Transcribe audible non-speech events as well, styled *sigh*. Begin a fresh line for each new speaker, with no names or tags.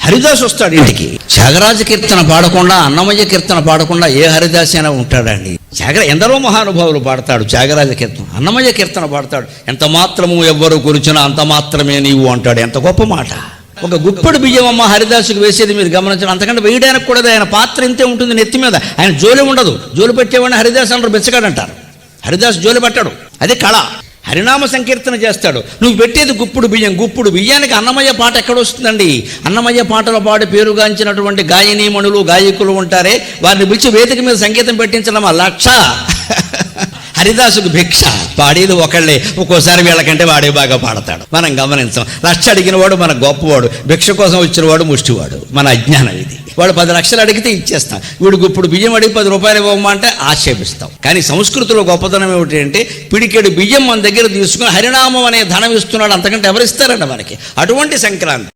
హరిదాస్ వస్తాడు ఇంటికి. త్యాగరాజ కీర్తన పాడకుండా అన్నమయ్య కీర్తన పాడకుండా ఏ హరిదాస్ అయినా ఉంటాడండి. త్యాగర ఎందరో మహానుభావులు పాడతాడు త్యాగరాజ కీర్తన. అన్నమయ్య కీర్తన పాడతాడు. ఎంత మాత్రము ఎవ్వరు కూర్చున్నా అంత మాత్రమే నీవు అంటాడు. ఎంత గొప్ప మాట. ఒక గుప్పెడు బియ్యం అమ్మ హరిదాసుకు వేసేది మీరు గమనించడం. అంతకంటే వేయడానికి కూడా ఆయన పాత్ర ఇంతే ఉంటుంది నెత్తి మీద. ఆయన జోలి ఉండదు. జోలి పెట్టేవాడిని హరిదాస్ అంటారు బెచ్చగాడంటారు. హరిదాస్ జోలి పట్టాడు. అది కళ. హరినామ సంకీర్తన చేస్తాడు. నువ్వు పెట్టేది గుప్పుడు బియ్యం గుప్పుడు బియ్యానికి అన్నమయ్య పాట ఎక్కడ వస్తుందండి? అన్నమయ్య పాటల పాడి పేరుగాంచినటువంటి గాయనీమణులు గాయకులు ఉంటారే వారిని పిలిచి వేదిక మీద సంగీతం పెట్టించడం ఆ లక్ష! *laughs* హరిదాసుకు భిక్ష! పాడేది ఒకళ్ళే. ఒక్కోసారి వీళ్ళకంటే వాడే బాగా పాడతాడు. మనం గమనించాం. లక్ష అడిగిన వాడు మన గొప్పవాడు. భిక్ష కోసం వచ్చినవాడు ముష్టివాడు. మన అజ్ఞానం ఇది. వాడు పది లక్షలు అడిగితే ఇచ్చేస్తా. వీడికి ఇప్పుడు బియ్యం అడిగి పది రూపాయలు ఇవ్వమ్మా అంటే ఆక్షేపిస్తాం. కానీ సంస్కృతిలో గొప్పతనం ఏమిటి అంటే పిడికెడు బియ్యం మన దగ్గర తీసుకుని హరినామం అనే ధనం ఇస్తున్నాడు అంతకంటే ఎవరిస్తారంట మనకి? అటువంటి సంక్రాంతి.